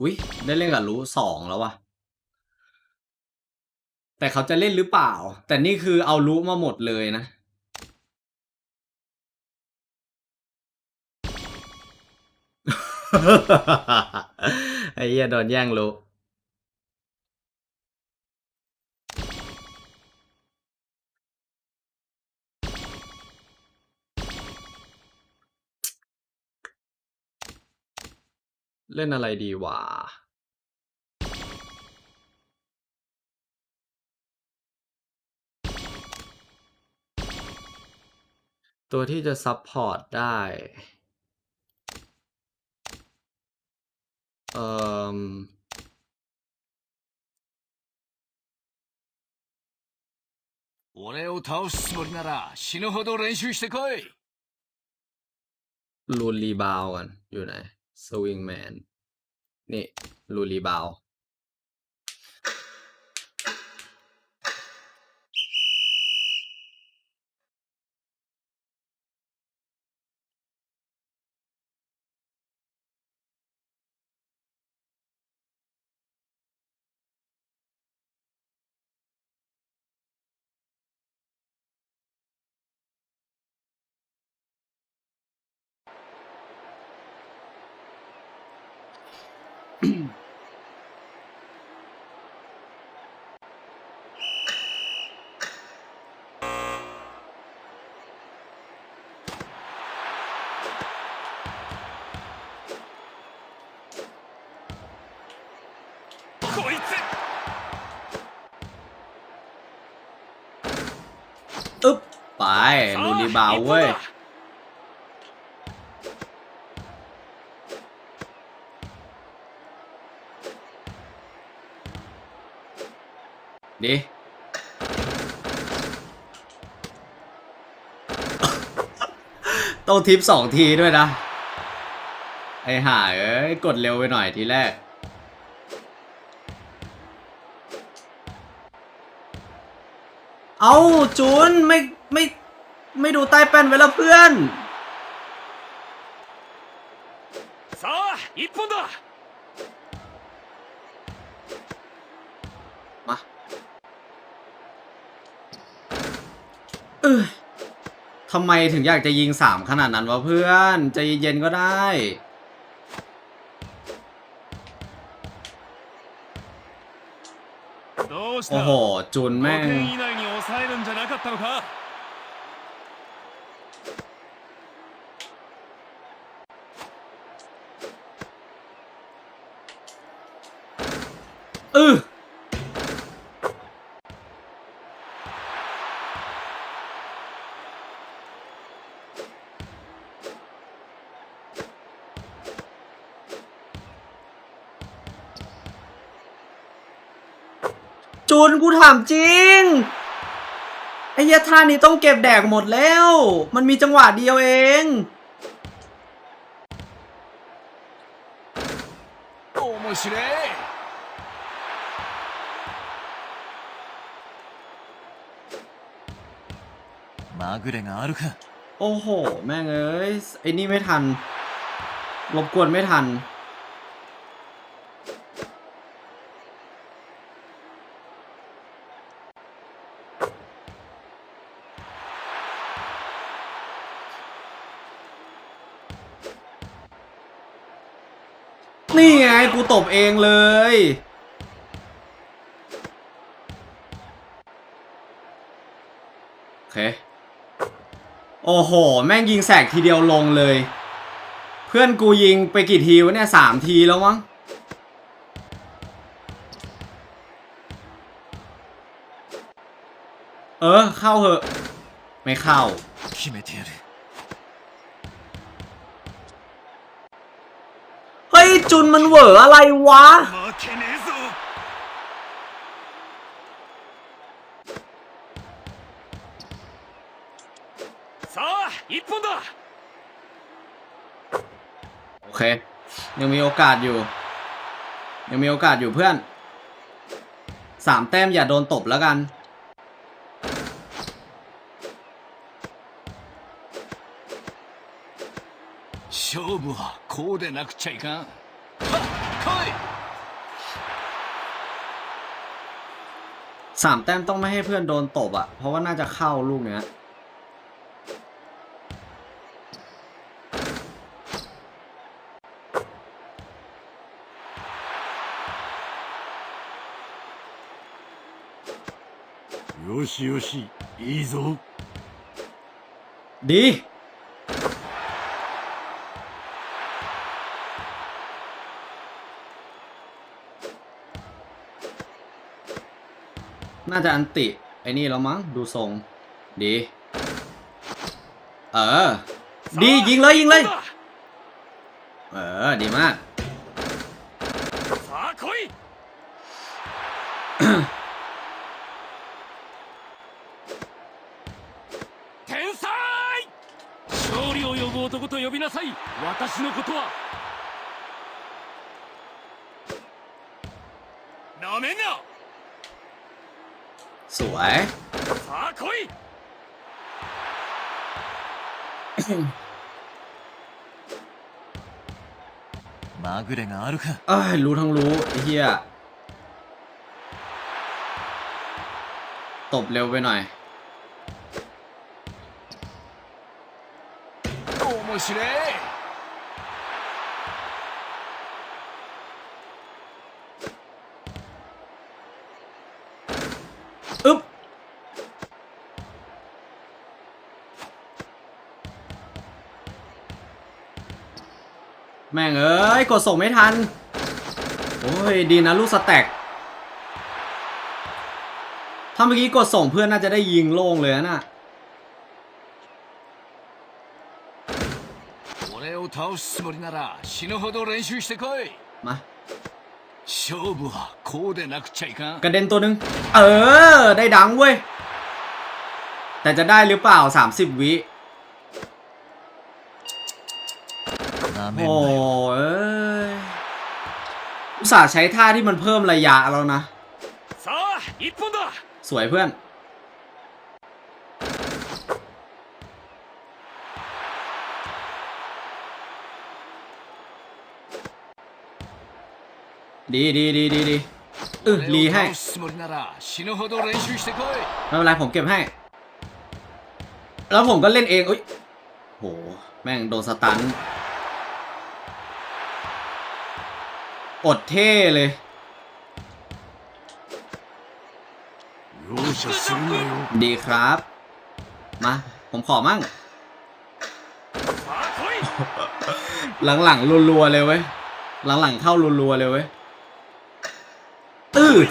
อุ๊ย ได้เล่นกับรู้สองแล้วว่ะแต่เขาจะเล่นหรือเปล่า แต่นี่คือเอารู้มาหมดเลยนะ ไอ้เหี้ยโดนแย่งรู้ เล่นอะไรดีวะ ตัวที่จะซับพอร์ตได้ เอ่อ 俺を倒すつもりなら死ぬほど練習してこい รูนรีบาวกัน อยู่ไหน สวิงแมน นี่ ลูรีบาว こい อึ๊บ ไป つ รูนรีบาวเว้ย ดิ ต้องทิปสองทีด้วยนะ ไอ้ห่าเอ้ย กดเร็วไปหน่อยทีแรก เอาจูน ไม่ไม่ไม่ดูใต้แป้นไว้แล้วเพื่อน さあ一本だ ออทำไมถึงอยากจะยิงสามขนาดนั้นวะเพื่อนใจเย็นก็ได้ โอ้โห จุนแม่งเออ จูนกูถามจริง ไอ้ยาท่านี้ต้องเก็บแดกหมดแล้ว มันมีจังหวะเดียวเองมากรงอรโอ้โห แม่งเอ้ย ไอ้นี่ไม่ทัน รบกวนไม่ทัน นี่ไงกูตบเองเลย โอเค โอ้โห แม่งยิงแสกทีเดียวลงเลย เพื่อนกูยิงไปกี่ทีวะเนี่ยสามทีแล้วมั้งเออ เข้าเหอะ ไม่เข้า จุนมันเหวออะไรวะ 負けねえぞさあ一本だ โอเค ยังมีโอกาสอยู่ ยังมีโอกาสอยู่เพื่อน สามแต้มอย่าโดนตบแล้วกัน し 勝負はこうでなくちゃいかんはっ来い สามแต้มต้องไม่ให้เพื่อนโดนตบอะเพราะว่าน่าจะเข้าลูกเนี้ย よしよしいいぞ ดี น่าจะอันติ ไอ้นี่แล้วมั้ง ดูทรง ดี เออ ดียิงเลยยิงเลย เออ ดีมาก さあ来い天才勝利を呼ぶ男と呼びなさい私のことはなめんな สวย さあ来いまぐれがあるか เอ้ย รู้ทั้งรู้ไอ้เหี้ย ตบเร็วไปหน่อย 面白い แม่งเอ้ย กดส่งไม่ทัน โอ้ย ดีนะลูกสแต็กถ้าเมื่อกี้กดส่งเพื่อนน่าจะได้ยิงโล่งเลยนะ่ะมากระเด็นตัวนึง เออ ได้ดังเว้ย แต่จะได้หรือเปล่า 30 วิ แม่งโอ้เอ้ยอุตส่าห์ใช้ท่าที่มันเพิ่มระยะแล้วนะ สวยเพื่อน ดีดีดีดีดีเออรีให้ไม่เป็นไรผมเก็บให้ แล้วผมก็เล่นเองอุ้ยโห แม่งโดนสตัน อดเท่เลยดีครับ มา ผมขอมั่ง หลังๆรัวๆเลยเว้ย หลังๆเข้ารัวๆเลยเว้ย อืด